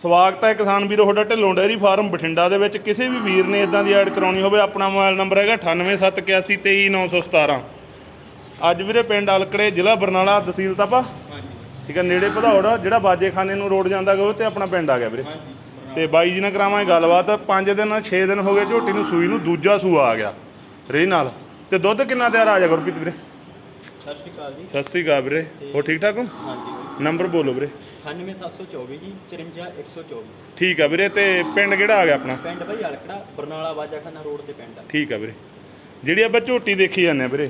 ਸਵਾਗਤ ਹੈ ਕਿਸਾਨ ਵੀਰੋ ਤੁਹਾਡਾ ਢਿੱਲੋਂ ਡੈਰੀ ਫਾਰਮ ਬਠਿੰਡਾ ਦੇ ਵਿੱਚ। ਕਿਸੇ ਵੀ ਵੀਰ ਨੇ ਇਦਾਂ ਦੀ ਐਡ ਕਰਾਉਣੀ ਹੋਵੇ ਆਪਣਾ ਮੋਬਾਈਲ ਨੰਬਰ ਹੈਗਾ 9871823917 ਅੱਜ ਵੀਰੇ ਪਿੰਡ ਅਲਕੜੇ ਜ਼ਿਲ੍ਹਾ ਬਰਨਾਲਾ ਤਹਿਸੀਲ ਤਾਪਾ। ਠੀਕ ਹੈ ਨੇੜੇ ਭਦੌੜ ਜਿਹੜਾ ਬਾਜੇਖਾਨੇ ਨੂੰ ਰੋਡ ਜਾਂਦਾ ਗਾ ਉਹ ਤੇ ਆਪਣਾ ਪਿੰਡ ਆ ਗਿਆ ਵੀਰੇ। ਤੇ ਬਾਈ ਜੀ ਨਾਲ ਕਰਾਵਾਂਗੇ ਗੱਲਬਾਤ। 5 ਦਿਨ 6 ਦਿਨ ਹੋ ਗਏ ਝੋਟੀ ਨੂੰ ਸੂਈ ਨੂੰ ਦੂਜਾ ਸੂਆ ਆ ਗਿਆ। ਰੇ ਨਾਲ। ਤੇ ਦੁੱਧ ਕਿੰਨਾ ਤਿਆਰ ਆ ਜਾ ਗੁਰਪ੍ਰੀਤ ਵੀਰੇ? ਸਤਿ ਸ਼੍ਰੀ ਅਕਾਲ ਜੀ। ਸਤਿ ਸ੍ਰੀ ਅਕਾਲ ਵੀਰੇ। ਹੋ ਠੀਕ ਠਾਕ ਹੋ? ਹਾਂਜੀ ਨੰਬਰ ਬੋਲੋ ਵੀਰੇ। 98724 ਜੀ 54124 ਠੀਕ ਆ ਵੀਰੇ ਤੇ ਪਿੰਡ ਕਿਹੜਾ ਆ ਗਿਆ ਆਪਣਾ? ਪਿੰਡ ਭਾਈ ਅਲਕੜਾ ਬਰਨਾਲਾ ਬਾਜਾਖਾਨਾ ਰੋਡ ਤੇ ਪਿੰਡ ਆ। ਠੀਕ ਆ ਵੀਰੇ। ਜਿਹੜੀ ਆਪਾਂ ਝੋਟੀ ਦੇਖੀ ਜਾਂਦੇ ਆ ਵੀਰੇ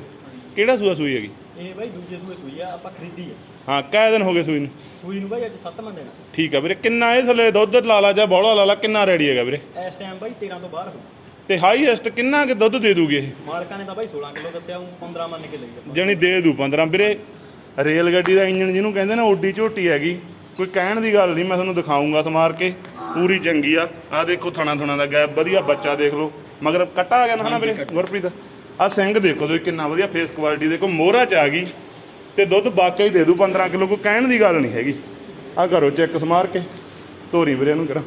ਕਿਹੜਾ ਸੂਆ ਸੂਈ ਹੈਗੀ? ਇਹ ਭਾਈ ਦੂਜੇ ਸੂਏ ਸੂਈ ਆ ਆਪਾਂ ਖਰੀਦੀ ਆ। ਹਾਂ ਕਾਹ ਦਿਨ ਹੋ ਗਏ ਸੂਈ ਨੂੰ? ਸੂਈ ਨੂੰ ਭਾਈ ਅੱਜ 7ਵਾਂ ਦਿਨ ਠੀਕ ਆ ਵੀਰੇ ਕਿੰਨਾ ਇਹ ਥੱਲੇ ਦੁੱਧ ਲਾ ਲਾ ਜਾਂ ਬੌਲਾ ਲਾ ਲਾ ਕਿੰਨਾ ਰੈਡੀ ਹੈਗਾ ਵੀਰੇ। ਇਸ ਟਾਈਮ ਭਾਈ 13 ਤੋਂ ਬਾਹਰ ਹੋ। ਤੇ ਹਾਈਐਸਟ ਕਿੰਨਾ ਕਿ ਦੁੱਧ ਦੇ ਦੂਗੀ ਇਹ? ਮਾਲਕਾਂ ਨੇ ਤਾਂ ਭਾਈ 16 ਕਿਲੋ ਦੱਸਿਆ ਉਹ 15 ਮੰਨ ਕੇ ਲਈ ਜਣੀ ਦੇ ਦੂ 15 ਵੀਰੇ ਰੇਲ ਗੱਡੀ ਦਾ ਇੰਜਨ ਜਿਹਨੂੰ ਕਹਿੰਦੇ ਨਾ ਓਡੀ ਝੋਟੀ ਹੈਗੀ। ਕੋਈ ਕਹਿਣ ਦੀ ਗੱਲ ਨਹੀਂ ਮੈਂ ਤੁਹਾਨੂੰ ਦਿਖਾਉਂਗਾ ਸਮਾਰ ਕੇ। ਪੂਰੀ ਚੰਗੀ ਆ। ਆ ਦੇਖੋ ਥਣਾ ਥਣਾ ਦਾ ਗੈਪ ਵਧੀਆ ਬੱਚਾ ਦੇਖ ਲਓ। ਮਗਰ ਕੱਟਾ ਆ ਗਿਆ ਨਾ ਹਨਾ ਵੀਰੇ ਗੁਰਪ੍ਰੀਤ? ਆ ਸਿੰਘ ਦੇਖੋ ਤੁਸੀਂ ਕਿੰਨਾ ਵਧੀਆ ਫੇਸ ਕੁਆਲਿਟੀ ਦੇਖੋ ਮੋਹਰਾ ਚ ਆ ਗਈ। ਤੇ ਦੁੱਧ ਵਾਕਈ ਦੇ ਦੂ 15 ਕਿਲੋ ਕੋਈ ਕਹਿਣ ਦੀ ਗੱਲ ਨਹੀਂ ਹੈਗੀ। ਆ ਕਰੋ ਚੈੱਕ ਸਮਾਰ ਕੇ। ਧੋਰੀ ਵੀਰੇ ਨੂੰ ਕਰਾਂ।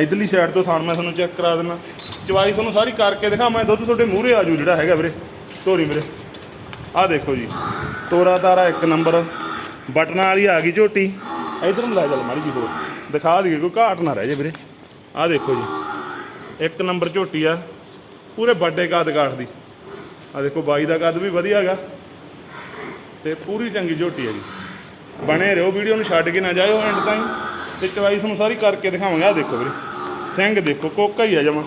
ਇਧਰਲੀ ਸਾਈਡ ਤੋਂ ਥਾਣ ਮੈਂ ਤੁਹਾਨੂੰ ਚੈੱਕ ਕਰਾ ਦਿੰਦਾ ਚਵਾਈ ਤੁਹਾਨੂੰ ਸਾਰੀ ਕਰਕੇ ਦਿਖਾ ਮੈਂ ਦੁੱਧ ਤੁਹਾਡੇ ਮੂਹਰੇ ਆਜੂ ਜਿਹੜਾ ਹੈਗਾ ਵੀਰੇ। ਧੋਰੀ ਵੀਰੇ। ਆਹ ਦੇਖੋ ਜੀ, ਤੋਰਾ ਤਾਰਾ ਇੱਕ ਨੰਬਰ, ਬਟਨਾਂ ਵਾਲੀ ਆ ਗਈ ਝੋਟੀ। ਇਧਰ ਨੂੰ ਲੈ ਚੱਲ ਮਾੜੀ ਜੀ ਹੋਰ, ਦਿਖਾ ਦਈਏ ਕੋਈ ਘਾਟ ਨਾ ਰਹਿ ਜੇ ਵੀਰੇ। ਆਹ ਦੇਖੋ ਜੀ, ਇੱਕ ਨੰਬਰ ਝੋਟੀ ਆ, ਪੂਰੇ ਵੱਡੇ ਕੱਦ ਕਾਠ ਦੀ। ਆਹ ਦੇਖੋ ਬਾਈ ਦਾ ਕੱਦ ਵੀ ਵਧੀਆ ਹੈਗਾ, ਤੇ ਪੂਰੀ ਚੰਗੀ ਝੋਟੀ ਹੈ ਜੀ। ਬਣੇ ਰਹੋ ਵੀਡੀਓ ਨੂੰ ਛੱਡ ਕੇ ਨਾ ਜਾਇਓ ਐਂਡ ਤਾਈਂ, ਤੇ ਚਵਾਈ ਤੁਹਾਨੂੰ ਸਾਰੀ ਕਰਕੇ ਦਿਖਾਵਾਂਗੇ। ਆਹ ਦੇਖੋ ਵੀਰੇ, ਸਿੰਘ ਦੇਖੋ ਕੋਕਾ ਹੀ ਆ ਜਮਾ।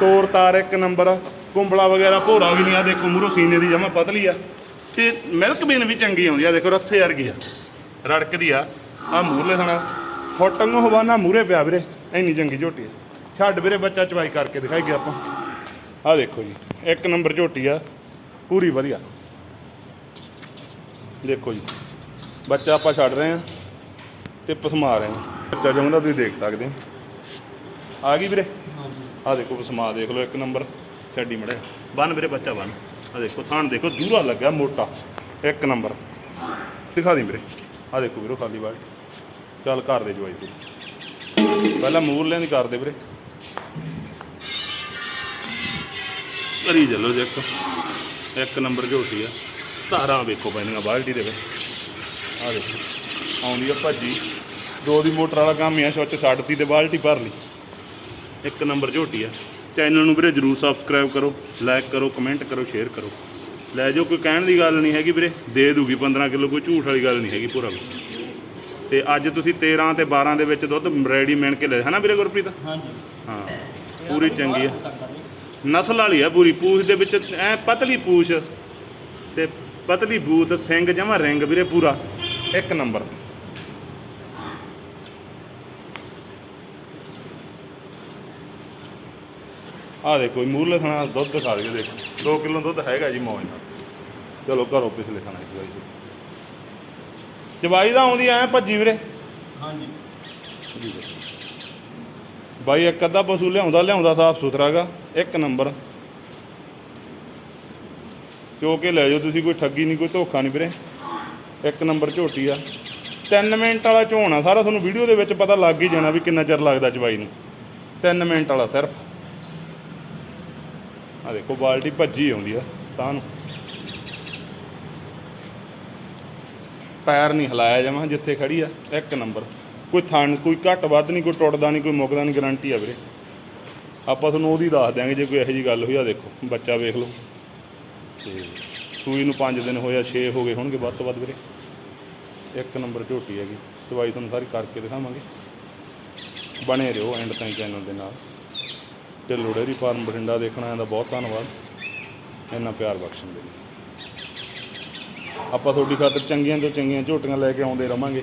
ਤੋਰ ਤਾਰ ਇੱਕ ਨੰਬਰ ਕੁੰਬਲਾ ਵਗੈਰਾ ਭੋਰਾ ਵੀ ਨਹੀਂ ਆ ਦੇਖੋ ਮੂਰੋ ਸੀਨੇ ਦੀ ਜਮਾ ਪਤਲੀ ਆ। ਤੇ ਮਿਲਕ ਬੀਨ ਵੀ ਚੰਗੀ ਆਉਂਦੀ ਆ ਦੇਖੋ ਰੱਸੇ ਵਰਗੀ ਆ। ਰੜਕਦੀ ਆ ਆ ਮੂਰਲੇ ਥਣਾ। ਫੋਟੰਗੋ ਹਵਾਨਾ ਮੂਰੇ ਪਿਆ ਵੀਰੇ ਇੰਨੀ ਚੰਗੀ ਝੋਟੀ ਆ। ਛੱਡ ਵੀਰੇ ਬੱਚਾ ਚਵਾਈ ਕਰਕੇ ਦਿਖਾਈਏ ਆਪਾਂ। ਆ ਦੇਖੋ ਜੀ ਇੱਕ ਨੰਬਰ ਝੋਟੀ ਆ ਪੂਰੀ ਵਧੀਆ। ਦੇਖੋ ਜੀ ਬੱਚਾ ਆਪਾਂ ਛੱਡ ਰਹੇ ਆ ਤੇ ਪਸਮਾ ਰਹੇ ਆ। ਬੱਚਾ ਜਮਦਾ ਤੁਸੀਂ ਦੇਖ ਸਕਦੇ ਹੋ। ਆ ਗਈ ਵੀਰੇ? ਆ ਦੇਖੋ ਪਸਮਾ ਦੇਖ ਲਓ ਇੱਕ ਨੰਬਰ। ਛੱਡੀ ਮੜਿਆ ਬੰਨ ਵੀਰੇ ਬੱਚਾ ਬੰਨ। ਆ ਦੇਖੋ, ਥਾਣ ਦੇਖੋ, ਦੂਰਾ ਲੱਗਾ ਮੋਟਾ। ਇੱਕ ਨੰਬਰ। ਦਿਖਾ ਦੀ ਵੀਰੇ। ਆ ਦੇਖੋ ਵੀਰੋ, ਖਾਲੀ ਬਾਲ ਚੱਲ ਘਰ ਦੇ ਜਵਾਈ ਤੂੰ। ਪਹਿਲਾਂ ਮੂਰਲਿਆਂ ਦੀ ਕਰਦੇ ਵੀਰੇ। ਕਰੀ ਚੱਲੋ ਜੀ ਇੱਕ। ਨੰਬਰ ਝੋਟੀ ਆ। ਧਾਰਾਂ ਵੇਖੋ ਪੈਂਦੀਆਂ ਬਾਲਟੀ ਦੇ ਵਿੱਚ। ਆ ਦੇਖੋ। ਆਉਂਦੀ ਆ ਭਾਜੀ। ਦੋ ਦੀ ਮੋਟਰ ਵਾਲਾ ਕੰਮ ਹੀ ਆ ਸੁੱਚ ਛੱਡਤੀ ਤੇ ਬਾਲਟੀ ਭਰ ਲਈ। ਇੱਕ ਨੰਬਰ ਝੋਟੀ ਆ। ਚੈਨਲ ਨੂੰ ਵੀਰੇ ਜਰੂਰ ਸਬਸਕ੍ਰਾਈਬ ਕਰੋ ਲਾਈਕ ਕਰੋ ਕਮੈਂਟ ਕਰੋ ਸ਼ੇਅਰ ਕਰੋ। ਲੈ ਜੋ ਕੋਈ ਕਹਿਣ ਦੀ ਗੱਲ ਨਹੀਂ ਹੈਗੀ ਵੀਰੇ ਦੇ ਦੂਗੀ 15 ਕਿਲੋ ਕੋਈ ਝੂਠ ਵਾਲੀ ਗੱਲ ਨਹੀਂ ਹੈਗੀ ਪੂਰਾ। ਤੇ ਅੱਜ ਤੁਸੀਂ 13 ਤੇ 12 ਦੇ ਵਿੱਚ ਦੁੱਧ ਰੈਡੀ ਮਿਣ ਕੇ ਲੈ ਹਨਾ ਵੀਰੇ ਗੁਰਪ੍ਰੀਤ? ਹਾਂਜੀ। ਹਾਂ ਪੂਰੀ ਚੰਗੀ ਆ। ਨਸਲ ਵਾਲੀ ਆ ਪੂਰੀ ਪੂਛ ਦੇ ਵਿੱਚ ਐ ਪਤਲੀ ਪੂਛ ਤੇ ਪਤਲੀ ਬੂਤ ਸਿੰਘ ਜਮਾ ਰਿੰਗ ਵੀਰੇ ਪੂਰਾ। ਇੱਕ ਨੰਬਰ। ਆ ਦੇਖੋ ਇਹ ਮੂਰਲੇ ਥਣਾ ਦੁੱਧ ਦਿਖਾ ਦੇ ਦੇਖੋ। 2 ਕਿਲੋ ਦੁੱਧ ਹੈਗਾ ਜੀ ਮੌਜ ਨਾਲ। ਚਲੋ ਘਰੋਂ ਪਿਛਲੇ ਥਣਾ ਇੱਕ ਵਾਰੀ ਚਵਾਈ ਦਾ ਆਉਂਦੀ ਐ ਭੱਜੀ ਵੀਰੇ? ਹਾਂਜੀ। ਬਾਈ ਇੱਕ ਅੱਧਾ ਪਸ਼ੂ ਲਿਆਉਂਦਾ ਲਿਆਉਂਦਾ ਸਾਫ਼ ਸੁਥਰਾਗਾ ਇੱਕ ਨੰਬਰ। ਕਿਉਂਕਿ ਲੈ ਜਾਓ ਤੁਸੀਂ ਕੋਈ ਠੱਗੀ ਨਹੀਂ ਕੋਈ ਧੋਖਾ ਨਹੀਂ ਵੀਰੇ। ਇੱਕ ਨੰਬਰ ਝੋਟੀ ਆ। 3 ਮਿੰਟ ਵਾਲਾ ਝੋਣ ਸਾਰਾ ਤੁਹਾਨੂੰ ਵੀਡੀਓ ਦੇ ਵਿੱਚ ਪਤਾ ਲੱਗ ਹੀ ਜਾਣਾ ਵੀ ਕਿੰਨਾ ਚਿਰ ਲੱਗਦਾ ਚਵਾਈ ਨੂੰ। 3 ਮਿੰਟ ਵਾਲਾ ਸਿਰਫ। ਆ ਦੇਖੋ, ਬਾਲਟੀ ਭੱਜੀ ਆਉਂਦੀ ਆ, ਤਾਂ ਨੂੰ। ਪੈਰ ਨਹੀਂ ਹਿਲਾਇਆ ਜਮਾ ਜਿੱਥੇ ਖੜੀ ਆ, ਇੱਕ ਨੰਬਰ। ਕੋਈ ਥਣ, ਕੋਈ ਘੱਟ ਵੱਧ ਨਹੀਂ, ਕੋਈ ਟੁੱਟਦਾ ਨਹੀਂ, ਕੋਈ ਮੁੱਕਦਾ ਨਹੀਂ ਗਾਰੰਟੀ ਆ ਵੀਰੇ। ਆਪਾਂ ਤੁਹਾਨੂੰ ਉਹਦੀ ਦੱਸ ਦਿਆਂਗੇ, ਜੇ ਕੋਈ ਇਹੋ ਜੀ ਗੱਲ ਹੋਈ, ਆ ਦੇਖੋ, ਬੱਚਾ ਵੇਖ ਲਓ। ਤੇ ਸੂਈ ਨੂੰ 5 ਦਿਨ ਹੋਇਆ 6 ਹੋ ਗਏ ਹੋਣਗੇ ਵੱਧ ਤੋਂ ਵੱਧ ਵੀਰੇ। ਇੱਕ ਨੰਬਰ ਝੋਟੀ ਹੈਗੀ, ਦਵਾਈ ਤੁਹਾਨੂੰ ਸਾਰੀ ਕਰਕੇ ਦਿਖਾਵਾਂਗੇ। ਬਣੇ ਰਹੋ ਐਂਡ ਤਾਈਂ ਚੈਨਲ ਦੇ ਨਾਲ। ਤੇ ਲੋੜੇਰੀ ਫਾਰਮ ਬਠਿੰਡਾ ਦੇਖਣ ਆਇਆਂ ਦਾ ਬਹੁਤ ਧੰਨਵਾਦ। ਇੰਨਾ ਪਿਆਰ ਬਖਸ਼ਣ ਦੇ ਲਈ। ਆਪਾਂ ਤੁਹਾਡੀ ਖਾਤਰ ਚੰਗੀਆਂ ਤੋਂ ਚੰਗੀਆਂ ਝੋਟੀਆਂ ਲੈ ਕੇ ਆਉਂਦੇ ਰਵਾਂਗੇ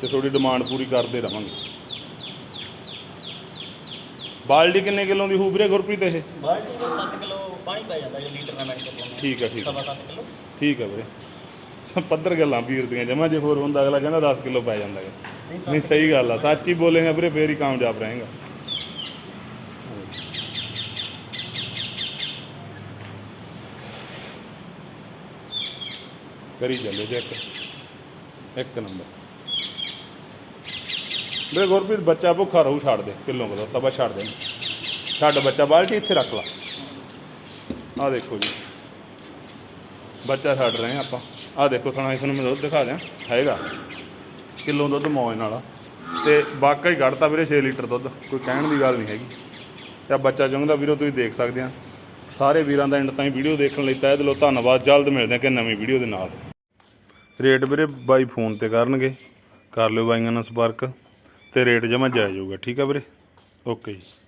ਤੇ ਤੁਹਾਡੀ ਡਿਮਾਂਡ ਪੂਰੀ ਕਰਦੇ ਰਵਾਂਗੇ। ਬਾਲਟੀ ਕਿੰਨੇ ਕਿਲੋ ਦੀ ਹੋਊ ਵੀਰੇ ਗੁਰਪ੍ਰੀਤ ਇਹ? ਬਾਲਟੀ ਵਿੱਚ 7 ਕਿਲੋ ਪਾਣੀ ਪੈ ਜਾਂਦਾ ਜੇ ਲੀਟਰ ਨਾਲ ਮਿਣ ਕੇ ਪਾਉਂਦੇ ਠੀਕ ਆ ਠੀਕ ਸਵਾ 7 ਕਿਲੋ। ਠੀਕ ਆ ਵੀਰੇ। ਪੱਧਰ ਗੱਲਾਂ ਵੀਰ ਦੀਆਂ ਜਮਾ ਜੇ ਹੋਰ ਹੁੰਦਾ ਅਗਲਾ ਕਹਿੰਦਾ 10 ਕਿਲੋ ਪੈ ਜਾਂਦਾ। ਨਹੀਂ ਸਹੀ ਗੱਲ ਆ ਸੱਚ ਹੀ ਬੋਲੇਗਾ ਵੀਰੇ ਫੇਰ ਹੀ ਕਾਮਯਾਬ ਰਹੇਗਾ। ਕਰੀ ਚੱਲੋ ਜੇ ਇੱਕ। ਨੰਬਰ। ਵੀਰੇ ਗੁਰਪ੍ਰੀਤ, ਬੱਚਾ ਭੁੱਖਾ ਰਹੂ, ਛੱਡ ਦੇ। ਕਿਲੋ ਕਦਾ ਤਾਂ ਬਸ ਛੱਡ ਦੇ। ਛੱਡ ਬੱਚਾ, ਬਾਲਟੀ ਇੱਥੇ ਰੱਖ ਲਾ। ਆਹ ਦੇਖੋ ਜੀ। ਬੱਚਾ ਛੱਡ ਰਹੇ ਹਾਂ ਆਪਾਂ। ਆਹ ਦੇਖੋ ਥਣਾ, ਇਸ ਨੂੰ ਮੈਂ ਦੁੱਧ ਦਿਖਾ ਦਿਆਂ। ਹੈਗਾ। ਕਿਲੋ ਦੁੱਧ ਮੌਜ ਨਾਲ ਆ। ਤੇ ਵਾਕਈ ਘੜਤਾ ਵੀਰੇ 6 ਲੀਟਰ ਦੁੱਧ। ਕੋਈ ਕਹਿਣ ਦੀ ਗੱਲ ਨਹੀਂ ਹੈਗੀ। ਤੇ ਬੱਚਾ ਚੁੰਗਦਾ ਵੀਰੋ, ਤੁਸੀਂ ਦੇਖ ਸਕਦੇ ਆ ਸਾਰੇ ਵੀਰਾਂ ਦਾ ਐਂਡ ਤਾਈਂ ਵੀਡੀਓ ਦੇਖਣ ਲਈ ਤਹਿ ਦਿਲੋਂ ਧੰਨਵਾਦ। ਜਲਦ ਮਿਲਦੇ ਆ ਕਿ ਨਵੀਂ ਵੀਡੀਓ ਦੇ ਨਾਲ। ਰੇਟ ਵੀਰੇ ਬਾਈ ਫੋਨ ਤੇ ਕਰਨਗੇ। ਕਰ ਲਿਓ ਬਾਈਆਂ ਨਾਲ ਸੰਪਰਕ ਤੇ ਰੇਟ ਜਮਾ ਜਾਇਜ਼ ਹੋਊਗਾ, ਠੀਕ ਆ ਵੀਰੇ? ਓਕੇ ਜੀ।